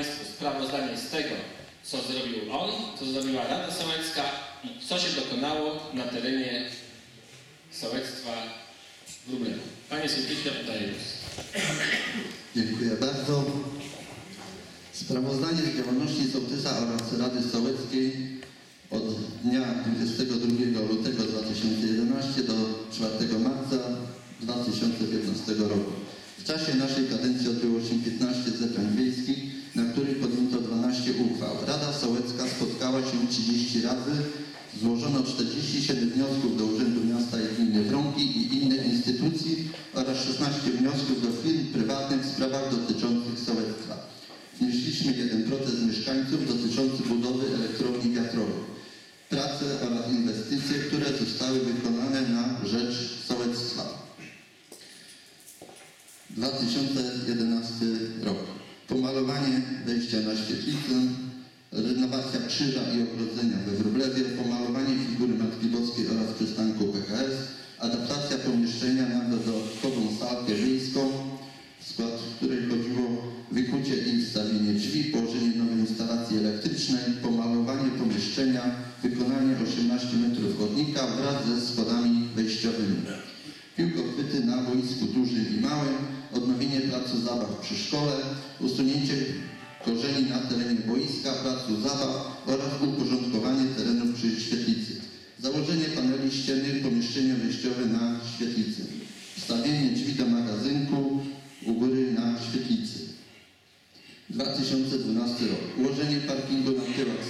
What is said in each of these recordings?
Państwu sprawozdanie z tego, co zrobił on, co zrobiła Rada Sołecka i co się dokonało na terenie sołectwa w Lubleniu. Panie Sołtysie, oddaję głos. Dziękuję bardzo. Sprawozdanie z działalności sołtysa oraz Rady Sołeckiej od dnia 22 lutego 2011 do 4 marca 2015 roku. W czasie naszej kadencji odbyło się 15 zebrań wiejskich, na których podjęto 12 uchwał. Rada Sołecka spotkała się 30 razy, złożono 47 wniosków do Urzędu Miasta i Gminy Wrąki i innych instytucji oraz 16 wniosków do firm prywatnych w sprawach dotyczących sołectwa. Wnieśliśmy jeden protest mieszkańców dotyczący budowy elektrowni wiatrowej. Prace oraz inwestycje, które zostały wykonane na rzecz sołectwa. 2011 rok. Pomalowanie wejścia na świetlicę, renowacja krzyża i ogrodzenia we Wróblewie, pomalowanie figury Matki Boskiej oraz przystanku PKS, Ułożenie parkingu na tyłach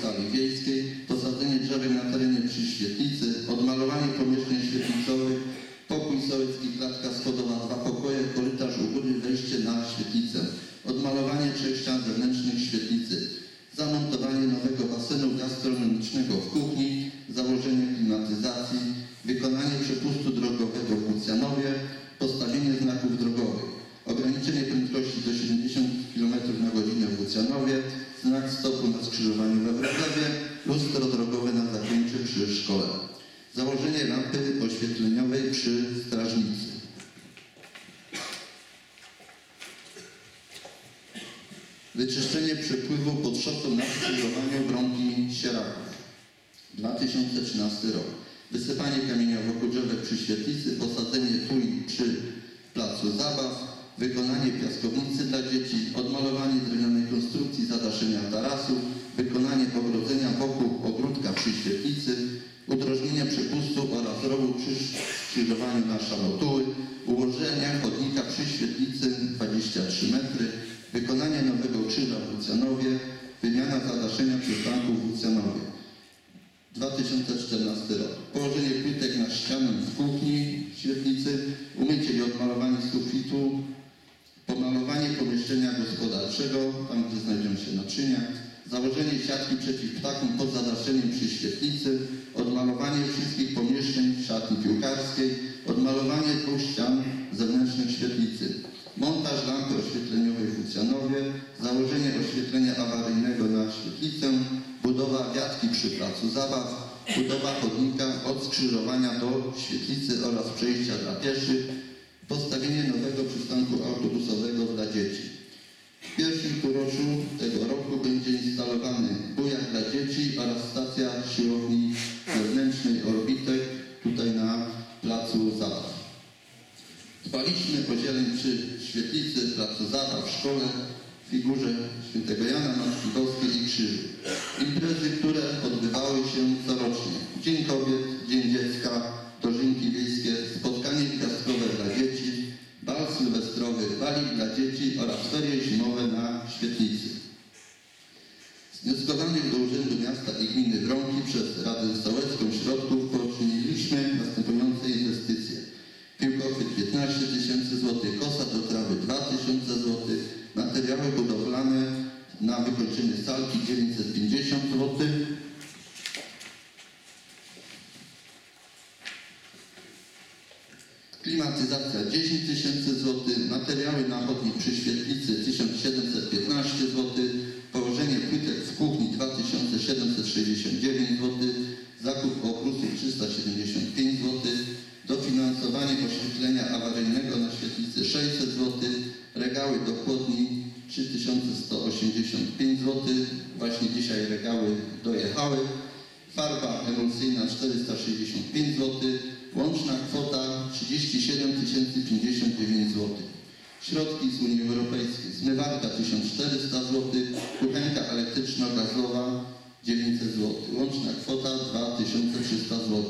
Założenie lampy oświetleniowej przy strażnicy. Wyczyszczenie przepływu pod szosą na skrzyżowaniu Brąki Sieraków. 2013 rok. Wysypanie drzewek przy świetlicy, posadzenie tuj przy placu zabaw, wykonanie piaskownicy dla dzieci, odmalowanie drewnianej konstrukcji zadaszenia tarasu, wykonanie ogrodzenia wokół ogródka przy świetlicy, udrożnienie przepustu oraz rowu przy skrzyżowaniu na szalotuły, ułożenie chodnika przy świetlicy 23 metry, wykonanie nowego krzyża w Lucjanowie, wymiana zadaszenia przystanku w Lucjanowie. 2014 rok. Położenie płytek na ścianę w kuchni świetlicy, umycie i odmalowanie sufitu, pomalowanie pomieszczenia gospodarczego, tam gdzie znajdują się naczynia, założenie siatki przeciw ptakom pod zadaszeniem przy świetlicy, odmalowanie wszystkich pomieszczeń szatni piłkarskiej, odmalowanie dwóch ścian zewnętrznych świetlicy, montaż lampy oświetleniowej w Lucjanowie, założenie oświetlenia awaryjnego na świetlicę, budowa wiatki przy placu zabaw, budowa chodnika od skrzyżowania do świetlicy oraz przejścia dla pieszych, postawienie nowego przystanku autobusowego dla dzieci. W pierwszym półroczu tego roku będzie instalowany bujak Dbaliśmy o zieleń przy świetlicy, placu zabaw, szkole, figurze świętego Jana, Matki Boskiej i krzyżu. Imprezy, które odbywały się corocznie. Dzień zł. Właśnie dzisiaj regały dojechały. Farba emulsyjna 465 zł. Łączna kwota 37 059 zł. Środki z Unii Europejskiej. Zmywarka 1400 zł. Kuchenka elektryczno-gazowa 900 zł. Łączna kwota 2300 zł.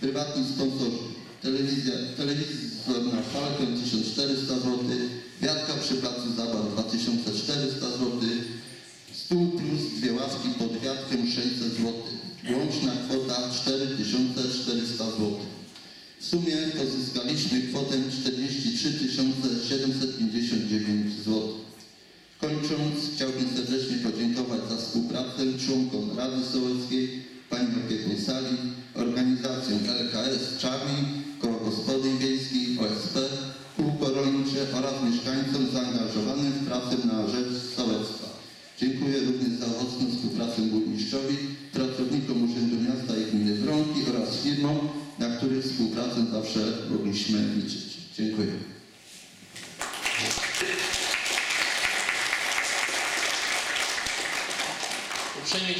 Prywatni sponsorzy. Telewizja, telewizor na falkę 1400 zł. Wiatka przy placu zabaw 2400 zł. Stół plus dwie ławki pod wiatkiem 600 zł. Łączna kwota 4400 zł. W sumie pozyskaliśmy kwotę 43 759 firmom, na których współpracę zawsze mogliśmy liczyć. Dziękuję. Uprzejmie